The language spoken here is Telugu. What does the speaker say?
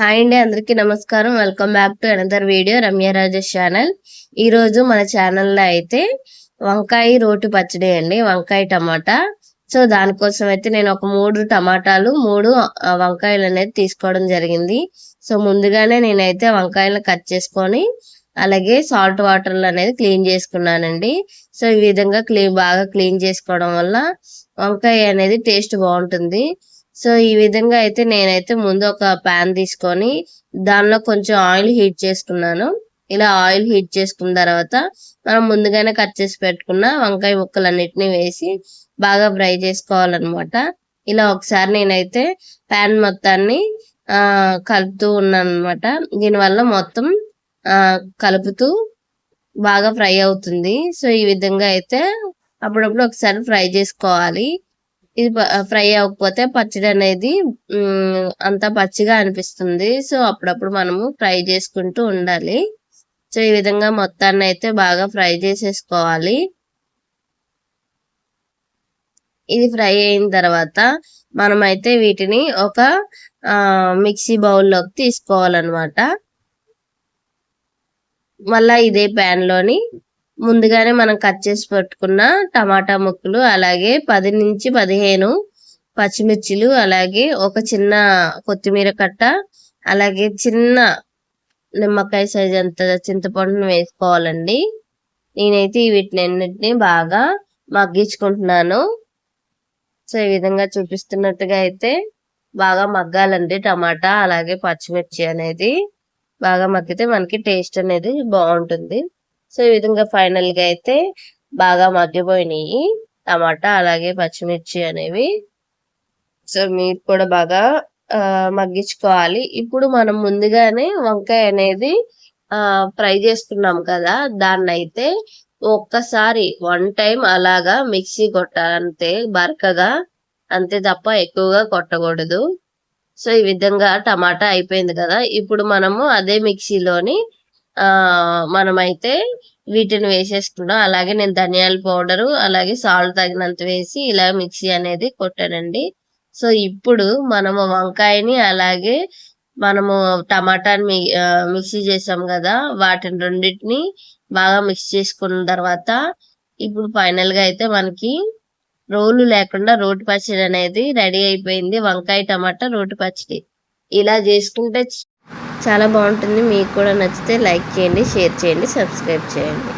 హాయ్ అండి అందరికీ నమస్కారం. Welcome back to another video Ramya Rajesh channel. ఈరోజు మన ఛానల్లో అయితే వంకాయ రోటి పచ్చడి అండి వంకాయ టమాటా. సో దానికోసం అయితే నేను ఒక మూడు టమాటాలు మూడు వంకాయలు అనేది తీసుకోవడం జరిగింది. సో ముందుగానే నేనైతే వంకాయలను కట్ చేసుకొని అలాగే సాల్ట్ వాటర్ అనేది క్లీన్ చేసుకున్నానండి. సో ఈ విధంగా క్లీన్ బాగా క్లీన్ చేసుకోవడం వల్ల వంకాయ అనేది టేస్ట్ బాగుంటుంది. సో ఈ విధంగా అయితే నేనైతే ముందు ఒక ప్యాన్ తీసుకొని దానిలో కొంచెం ఆయిల్ హీట్ చేసుకున్నాను ఇలా ఆయిల్ హీట్ చేసుకున్న తర్వాత మనం ముందుగానే కట్ చేసి పెట్టుకున్న వంకాయ ముక్కలన్నిటిని వేసి బాగా ఫ్రై చేసుకోవాలన్నమాట. ఇలా ఒకసారి నేనైతే ప్యాన్ మొత్తాన్ని ఆ కలుపుతూ ఉన్నాను అనమాట దీనివల్ల మొత్తం ఆ కలుపుతూ బాగా ఫ్రై అవుతుంది. సో ఈ విధంగా అయితే అప్పుడప్పుడు ఒకసారి ఫ్రై చేసుకోవాలి. ఇది ఫ్రై అవ్వకపోతే పచ్చడి అనేది అంతా పచ్చిగా అనిపిస్తుంది. సో అప్పుడప్పుడు మనము ఫ్రై చేసుకుంటూ ఉండాలి. సో ఈ విధంగా మొత్తాన్ని అయితే బాగా ఫ్రై చేసేసుకోవాలి. ఇది ఫ్రై అయిన తర్వాత మనమైతే వీటిని ఒక మిక్సీ బౌల్లోకి తీసుకోవాలన్నమాట. మళ్ళీ ఇదే ప్యాన్లోని ముందుగానే మనం కట్ చేసి పెట్టుకున్న టమాటా ముక్కలు అలాగే పది నుంచి పదిహేను పచ్చిమిర్చిలు అలాగే ఒక చిన్న కొత్తిమీర కట్ట అలాగే చిన్న నిమ్మకాయ సైజ్ అంత చింతపండును వేసుకోవాలండి. నేనైతే వీటిని అన్నిటిని బాగా మగ్గించుకుంటున్నాను. సో ఈ విధంగా చూపిస్తున్నట్టుగా అయితే బాగా మగ్గాలండి టమాటా అలాగే పచ్చిమిర్చి అనేది. బాగా మగ్గితే మనకి టేస్ట్ అనేది బాగుంటుంది. సో ఈ విధంగా ఫైనల్గా అయితే బాగా మగ్గిపోయినాయి. టమాటా అలాగే పచ్చిమిర్చి అనేవి. సో మీరు కూడా బాగా మగ్గించుకోవాలి. ఇప్పుడు మనం ముందుగానే వంకాయ అనేది ఫ్రై చేస్తున్నాం కదా దాన్ని అయితే ఒక్కసారి వన్ టైం అలాగా మిక్సీ కొట్టాలంతే బరకగా అంతే తప్ప ఎక్కువగా కొట్టకూడదు. సో ఈ విధంగా టమాటా అయిపోయింది కదా ఇప్పుడు మనము అదే మిక్సీలోని ఆ మనమైతే వీటిని వేసేసుకున్నాం అలాగే నేను ధనియాల పౌడరు అలాగే సాల్ట్ తగినంత వేసి ఇలా మిక్సీ అనేది కొట్టానండి. సో ఇప్పుడు మనము వంకాయని అలాగే మనము టమాటాని మి- మిక్సీ చేసాం కదా వాటిని రెండింటిని బాగా మిక్స్ చేసుకున్న తర్వాత ఇప్పుడు ఫైనల్గా అయితే మనకి రోలు లేకుండా రోటి పచ్చడి అనేది రెడీ అయిపోయింది. వంకాయ టమాటా రోటి పచ్చడి. ఇలా చేసుకుంటే చాలా బాగుంటుంది. మీకు కూడా నచ్చితే లైక్ చేయండి షేర్ చేయండి సబ్స్క్రైబ్ చేయండి.